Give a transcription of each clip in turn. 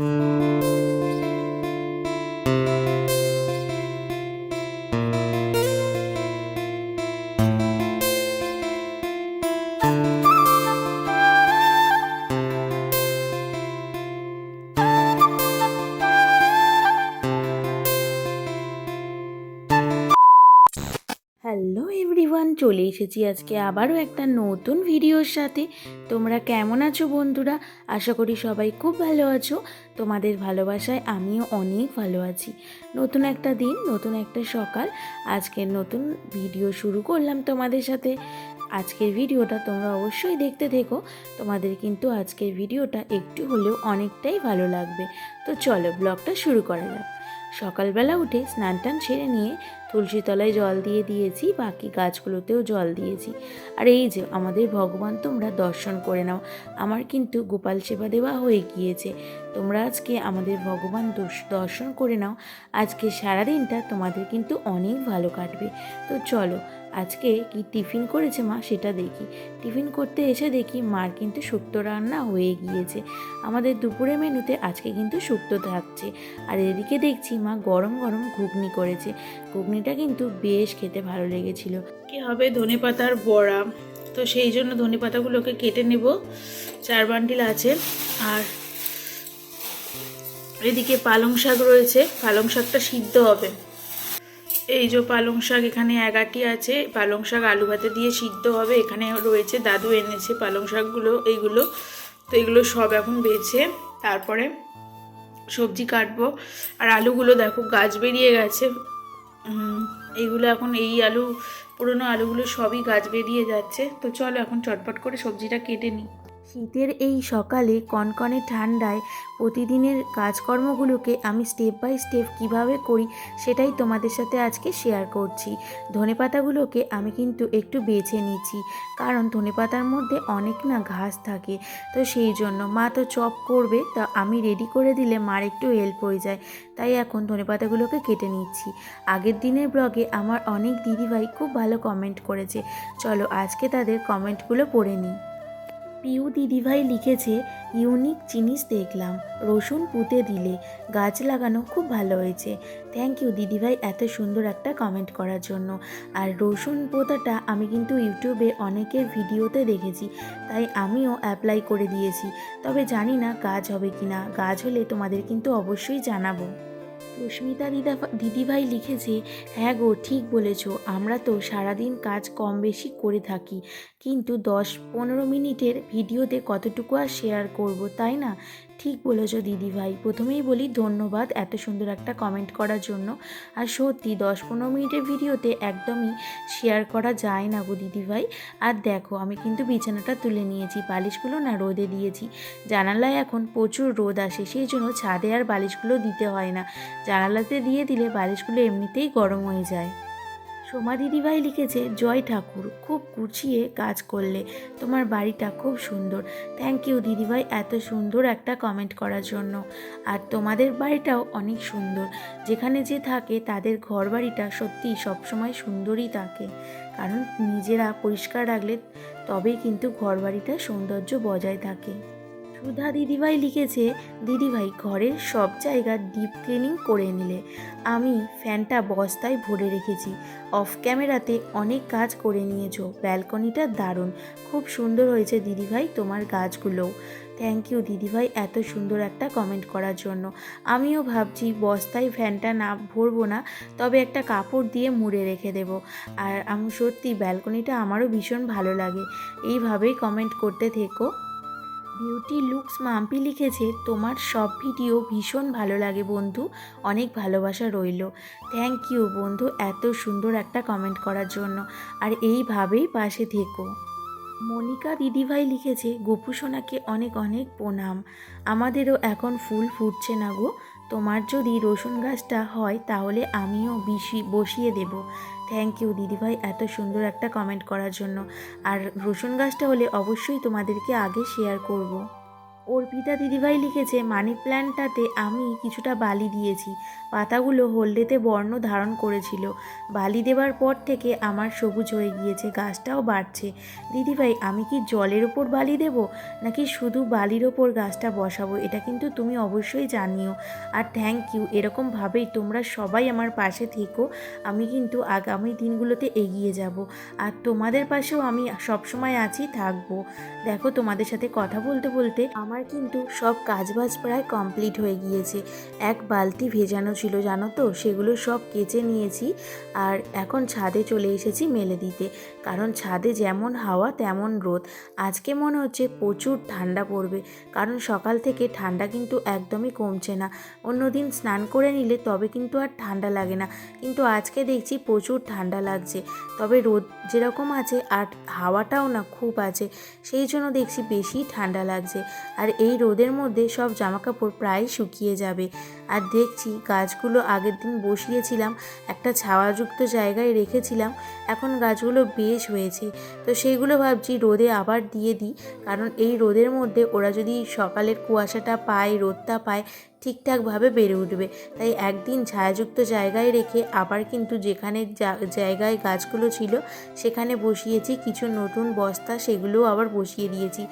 Mm-hmm. চলে এসেছি আজকে আবারও একটা নতুন ভিডিওর সাথে। তোমরা কেমন আছো বন্ধুরা? আশা করি সবাই খুব ভালো আছো। তোমাদের ভালোবাসায় আমিও অনেক ভালো আছি। নতুন একটা দিন, নতুন একটা সকাল। আজকের নতুন ভিডিও শুরু করলাম তোমাদের সাথে। আজকের ভিডিওটা তোমরা অবশ্যই দেখতে থেকো। তোমাদের কিন্তু আজকের ভিডিওটা একটু হলেও অনেকটাই ভালো লাগবে। তো চলো ব্লগটা শুরু করা যাক। সকালবেলা উঠে স্নান টান সেরে নিয়ে তুলসী তলায় জল দিয়ে দিয়েছি, বাকি গাছগুলোতেও জল দিয়েছি। আর এই যে, আমাদের ভগবান তোমরা দর্শন করে নাও। আমার কিন্তু গোপাল সেবা দেওয়া হয়ে গিয়েছে। তোমরা আজকে আমাদের ভগবান দর্শ- দর্শন করে নাও। আজকে সারাদিনটা তোমাদের কিন্তু অনেক ভালো কাটবে। তো চলো আজকে কি টিফিন করেছে মা সেটা দেখি। টিফিন করতে এসে দেখি মার কিন্তু শুক্তো রান্না হয়ে গিয়েছে। আমাদের দুপুরে মেনুতে আজকে কিন্তু শুক্তো থাকছে। আর এদিকে দেখছি মা গরম গরম ঘুগনি করেছে। ঘুগনিটা কিন্তু বেশ খেতে ভালো লেগেছিল। কি হবে ধনে পাতার বড়া। তো সেই জন্য ধনে পাতাগুলোকে কেটে নেব। চার বান্ডিল আছে। আর এদিকে পালং শাক রয়েছে। পালং শাকটা সিদ্ধ হবে। এই যে পালং শাক এখানে এগাটি আছে, পালং শাক আলু ভাতে দিয়ে সিদ্ধ হবে। এখানে রয়েছে দাদু এনেছে পালং শাকগুলো এইগুলো তো এগুলো সব এখন বেছে তারপরে সবজি কাটবো। আর আলুগুলো দেখো, গাছ বেরিয়ে গেছে। এইগুলো এখন এই আলু, পুরনো আলুগুলো সবই গাছ বেরিয়ে যাচ্ছে। তো চলো এখন চটপট করে সবজিটা কেটে নিই। শীতের এই সকালে কনকনে ঠান্ডায় প্রতিদিনের কাজকর্মগুলোকে আমি স্টেপ বাই স্টেপ কীভাবে করি সেটাই তোমাদের সাথে আজকে শেয়ার করছি। ধনেপাতাগুলোকে আমি কিন্তু একটু বেছে নিচ্ছি, কারণ ধনেপাতার মধ্যে অনেক না ঘাস থাকে, তো সেই জন্য মা তো চপ করবে, তা আমি রেডি করে দিলে মার একটু হেল্প হয়ে যায়, তাই এখন ধনেপাতাগুলোকে কেটে নিচ্ছি। আগের দিনের ব্লগে আমার অনেক দিদিভাই খুব ভালো কমেন্ট করেছে, চলো আজকে তাদের কমেন্টগুলো পড়ে নিই। পিউ দিদিভাই লিখেছে, ইউনিক জিনিস দেখলাম, রসুন পুঁতে দিলে গাছ লাগানো খুব ভালো হয়েছে। থ্যাংক ইউ দিদিভাই এত সুন্দর একটা কমেন্ট করার জন্য। আর রসুন পোঁতাটা আমি কিন্তু ইউটিউবে অনেকের ভিডিওতে দেখেছি, তাই আমিও অ্যাপ্লাই করে দিয়েছি। তবে জানি না গাছ হবে কি না গাছ হলে তোমাদের কিন্তু অবশ্যই জানাব। সুস্মিতা দিদা দিদিভাই লিখেছে হ্যাঁ গো, ঠিক বলেছ। আমরা তো সারাদিন কাজ কম বেশি করে থাকি। কিন্তু দশ পনেরো মিনিটের ভিডিওতে কতটুকু আর শেয়ার করব, তাই না? ঠিক বলেছ দিদিভাই প্রথমেই বলি ধন্যবাদ এত সুন্দর একটা কমেন্ট করার জন্য। আর সত্যি দশ পনেরো মিনিটের ভিডিওতে একদমই শেয়ার করা যায় না গো দিদিভাই আর দেখো, আমি কিন্তু বিছানাটা তুলে নিয়েছি, বালিশগুলো না রোদে দিয়েছি। জানালায় এখন প্রচুর রোদ আসে, সেই জন্য ছাদে আর বালিশগুলো দিতে হয় না। জানালাতে দিয়ে দিলে বালিশগুলো এমনিতেই গরম হয়ে যায়। সোমা দিদিভাই লিখেছে, জয় ঠাকুর, খুব গুছিয়ে কাজ করলে তোমার বাড়িটা খুব সুন্দর। থ্যাংক ইউ দিদিভাই এত সুন্দর একটা কমেন্ট করার জন্য। আর তোমাদের বাড়িটাও অনেক সুন্দর। যেখানে যে থাকে তাদের ঘর বাড়িটা সত্যি সবসময় সুন্দরই থাকে। কারণ নিজেরা পরিষ্কার রাখলে তবেই কিন্তু ঘর বাড়িটা সৌন্দর্য বজায় থাকে। সুধা দিদিভাই লিখেছে, দিদিভাই, ঘরের সব জায়গা ডিপ ক্লিনিং করে নিলে। আমি ফ্যানটা বস্তায় ভরে রেখেছি। অফ ক্যামেরাতে অনেক কাজ করে নিয়েছো। ব্যালকনিটা দারুণ। খুব সুন্দর হয়েছে দিদিভাই তোমার গাছগুলোও। থ্যাংক ইউ দিদিভাই এত সুন্দর একটা কমেন্ট করার জন্য। আমিও ভাবছি বস্তায় ফ্যানটা না ভরবো না, তবে একটা কাপড় দিয়ে মুড়ে রেখে দেব। আর আমি সত্যি ব্যালকনিটা আমারও ভীষণ ভালো লাগে। এইভাবেই কমেন্ট করতে থেকো। বিউটি লুকস মাম্পি লিখেছে, তোমার সব ভিডিও ভীষণ ভালো লাগে বন্ধু, অনেক ভালোবাসা রইল। থ্যাংক ইউ বন্ধু, এত সুন্দর একটা কমেন্ট করার জন্য। আর এইভাবেই পাশে থেকো। মনিকা দিদিভাই লিখেছে, গোপু সোনাকে অনেক অনেক প্রণাম। আমাদেরও এখন ফুল ফুটছে না গো। তোমার যদি রসুন গাছটা হয়, তাহলে আমিও বিশি, বসিয়ে দেব। থ্যাংক ইউ দিদিভাই এত সুন্দর একটা কমেন্ট করার জন্য আর রসুন গাছটা হলে অবশ্যই তোমাদেরকে আগে শেয়ার করব। অর্পিতা দিদিভাই লিখেছে, মানি প্ল্যান্টটাতে আমি কিছুটা বালি দিয়েছি। পাতাগুলো হলদেতে বর্ণ ধারণ করেছিল। বালি দেওয়ার পর থেকে আমার সবুজ হয়ে গিয়েছে, গাছটাও বাড়ছে। দিদিভাই, আমি কি জলের ওপর বালি দেব? নাকি শুধু বালির ওপর গাছটা বসাবো? এটা কিন্তু তুমি অবশ্যই জানিও। আর থ্যাংক ইউ এরকমভাবেই তোমরা সবাই আমার পাশে থেকো। আমি কিন্তু আগামী দিনগুলোতে এগিয়ে যাব। আর তোমাদের পাশেও আমি সবসময় আছি, থাকব। দেখো তোমাদের সাথে কথা বলতে বলতে আমার কিন্তু সব কাজবাজ প্রায় কমপ্লিট হয়ে গিয়েছে। এক বালতি ভেজানো ছিল, জানো তো? সেগুলো সব কেচে নিয়েছি আর এখন ছাদে চলে এসেছি মেলে দিতে। কারণ ছাদে যেমন হাওয়া, তেমন রোদ। আজকে মনে হচ্ছে প্রচুর ঠান্ডা পড়বে। কারণ সকাল থেকে ঠান্ডা কিন্তু একদমই কমছে না। অন্যদিন স্নান করে নিলে তবে কিন্তু আর ঠান্ডা লাগে না। কিন্তু আজকে দেখছি প্রচুর ঠান্ডা লাগছে। তবে রোদ যেরকম আছে আর হাওয়াটাও না খুব আছে। সেই জন্য দেখছি বেশি ঠান্ডা লাগছে। আর এই রোদের মধ্যে সব জামাকাপড় প্রায় শুকিয়ে যাবে। আর দেখছি গাছগুলো আগের দিন বসিয়েছিলাম, একটা ছাওয়াযুক্ত জায়গায় রেখেছিলাম, এখন গাছগুলো বেশ হয়েছে। তো সেইগুলো ভাবছি রোদে আবার দিয়ে দিই, কারণ এই রোদের মধ্যে ওরা যদি সকালের কুয়াশাটা পায়, রোদটা পায়, ঠিকঠাকভাবে বেড়ে উঠবে। তাই একদিন ছায়াযুক্ত জায়গায় রেখে আবার কিন্তু যেখানে জায়গায় গাছগুলো ছিল, সেখানে বসিয়েছি, কিছু নতুন বস্তা সেগুলোও আবার বসিয়ে দিয়েছি।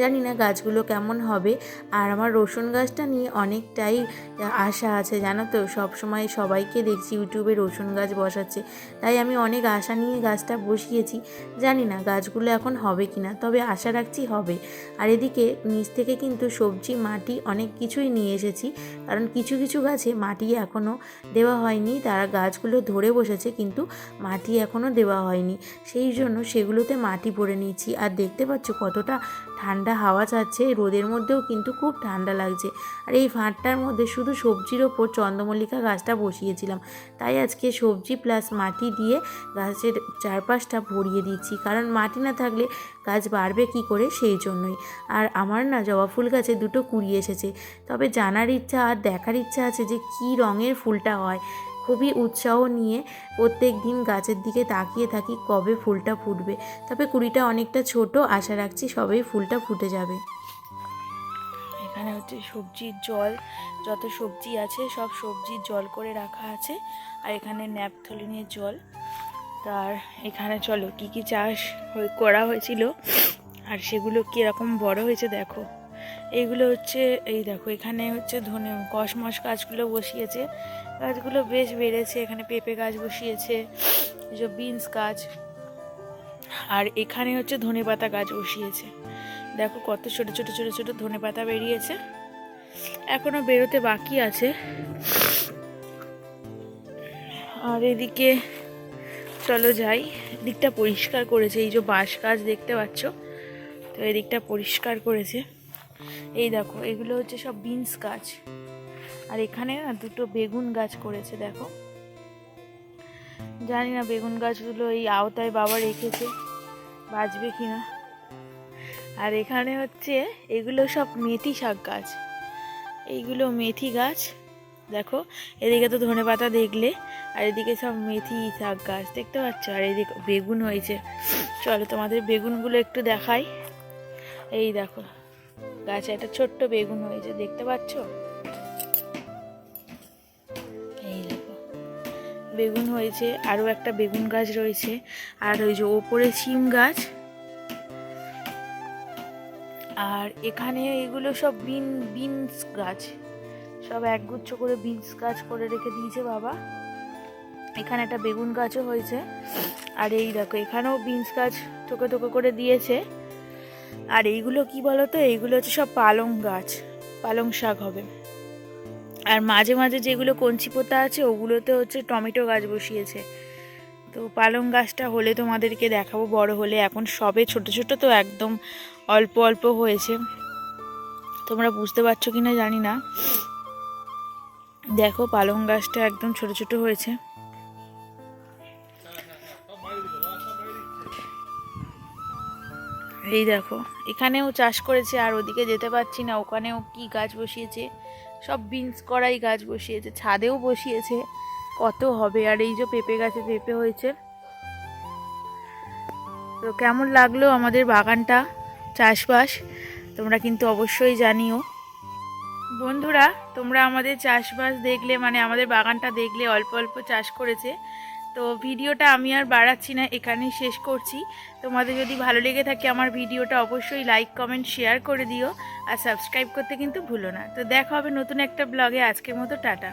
জানি না গাছগুলো কেমন হবে, আর আমার রসুন গাছটা নিয়ে অনেকটাই আশা আছে, জানো তো? সবসময় সবাইকে দেখছি ইউটিউবে রসুন গাছ বসাচ্ছে। তাই আমি অনেক আশা নিয়ে গাছটা বসিয়েছি। জানি না গাছগুলো এখন হবে কি না তবে আশা রাখছি হবে। আর এদিকে নিচ থেকে কিন্তু সবজি, মাটি অনেক কিছুই নিয়ে এসেছি। কারণ কিছু কিছু গাছে মাটি এখনও দেওয়া হয়নি, তারা গাছগুলো ধরে বসেছে, কিন্তু মাটি এখনও দেওয়া হয়নি। সেই জন্য সেগুলোতে মাটি ভরে নিয়েছি। আর দেখতে পাচ্ছ কতটা ঠান্ডা হাওয়া যাচ্ছে রোদের মধ্যেও কিন্তু খুব ঠান্ডা লাগছে। আর এই ফাঁটটার মধ্যে শুধু সবজির ওপর চন্দ্রমল্লিকা গাছটা বসিয়েছিলাম। তাই আজকে সবজি প্লাস মাটি দিয়ে গাছের চারপাশটা ভরিয়ে দিচ্ছি। কারণ মাটি না থাকলে গাছ বাড়বে কি করে? সেই জন্যই। আর আমার না জবা ফুল গাছে দুটো কুড়ি এসেছে। তবে জানার ইচ্ছা আর দেখার ইচ্ছা আছে যে কী রঙের ফুলটা হয়। খুবই উৎসাহ নিয়ে প্রত্যেক দিন গাছের দিকে তাকিয়ে থাকি কবে ফুলটা ফুটবে। তবে কুড়িটা অনেকটা ছোট, আশা রাখছি সবেই ফুলটা ফুটে যাবে। এখানে হচ্ছে সবজির জল, যত সবজি আছে সব সবজির জল করে রাখা আছে। আর এখানে ন্যাপথলিনের জল। তার এখানে চলো কি কি চাষ করা হয়েছিল। আর সেগুলো কীরকম বড় হয়েছে দেখো। এইগুলো হচ্ছে, এই দেখো, এখানে হচ্ছে ধনে, কসমস গাছগুলো বসিয়েছে। গাছগুলো বেশ বেড়েছে, এখানে পেঁপে গাছ বসিয়েছে যে বিনস গাছ। আর এখানে হচ্ছে ধনেপাতা গাছ বসিয়েছে। দেখো কত ছোট ছোট ছোট ছোট ধনে পাতা বেরিয়েছে। এখনও বেরোতে বাকি আছে। আর এদিকে, চলো যাই। দিকটা পরিষ্কার করেছে, এই যে বাঁশ গাছ দেখতে পাচ্ছ। তো এদিকটা পরিষ্কার করেছে। এই দেখো, এগুলো হচ্ছে সব বিনস গাছ। আর এখানে না দুটো বেগুন গাছ করেছে, দেখো। জানি না বেগুন গাছগুলো এই আওতায় বাবা রেখেছে, বাঁচবে কিনা। আর এখানে হচ্ছে এগুলো সব মেথি শাক গাছ। এইগুলো মেথি গাছ, দেখো। এদিকে তো ধনে পাতা দেখলে, আর এদিকে সব মেথি শাক গাছ, দেখতে পাচ্ছ? আর এদিকে বেগুন হয়েছে। চলো তোমাদের বেগুনগুলো একটু দেখাই। এই দেখো। গাছে একটা ছোট্ট বেগুন হয়েছে দেখতে পাচ্ছ? এই বেগুন হয়েছে, আরও একটা বেগুন গাছ রয়েছে, আর ওই যে ওপরে সিম গাছ। আর এখানে এগুলো সব বিন, বিনস গাছ। সব একগুচ্ছ করে বিনস গাছ করে রেখে দিয়েছে বাবা। এখানে একটা বেগুন গাছও হয়েছে। আর এই দেখো, এখানেও বিনস গাছ টোকে টোকে করে দিয়েছে। আর এইগুলো কি বলতো? এইগুলো হচ্ছে সব পালং গাছ, পালং শাক হবে। আর মাঝে মাঝে যেগুলো কঞ্চি পোতা আছে, ওগুলোতে হচ্ছে টমেটো গাছ বসিয়েছে। তো পালং গাছটা হলে তোমাদেরকে দেখাবো, বড় হলে। এখন সবে ছোট ছোট তো একদম অল্প অল্প হয়েছে। তোমরা বুঝতে পারছ কি না জানি না। দেখো পালং গাছটা একদম ছোট ছোট হয়েছে। এই দেখো, এখানেও চাষ করেছে আর ওদিকে যেতে পারছি না, ওখানেও কি গাছ বসিয়েছে? সব বিনস করাই গাছ বসিয়েছে, ছাদেও বসিয়েছে, কত হবে? আর এই যে পেঁপে গাছে পেঁপে হয়েছে। তো কেমন লাগল আমাদের বাগানটা, চাষবাস? তোমরা কিন্তু অবশ্যই জানিও। বন্ধুরা, তোমরা আমাদের চাষবাস দেখলে মানে আমাদের বাগানটা দেখলে অল্প অল্প চাষ করেছে। তো ভিডিওটা আমি আর বাড়াচ্ছি না, এখানেই শেষ করছি। তোমাদের যদি ভালো লেগে থাকে আমার ভিডিওটা অবশ্যই লাইক কমেন্ট শেয়ার করে দিও। আর সাবস্ক্রাইব করতে কিন্তু ভুলো না। তো দেখা হবে নতুন একটা ব্লগে আজকের মতো টাটা।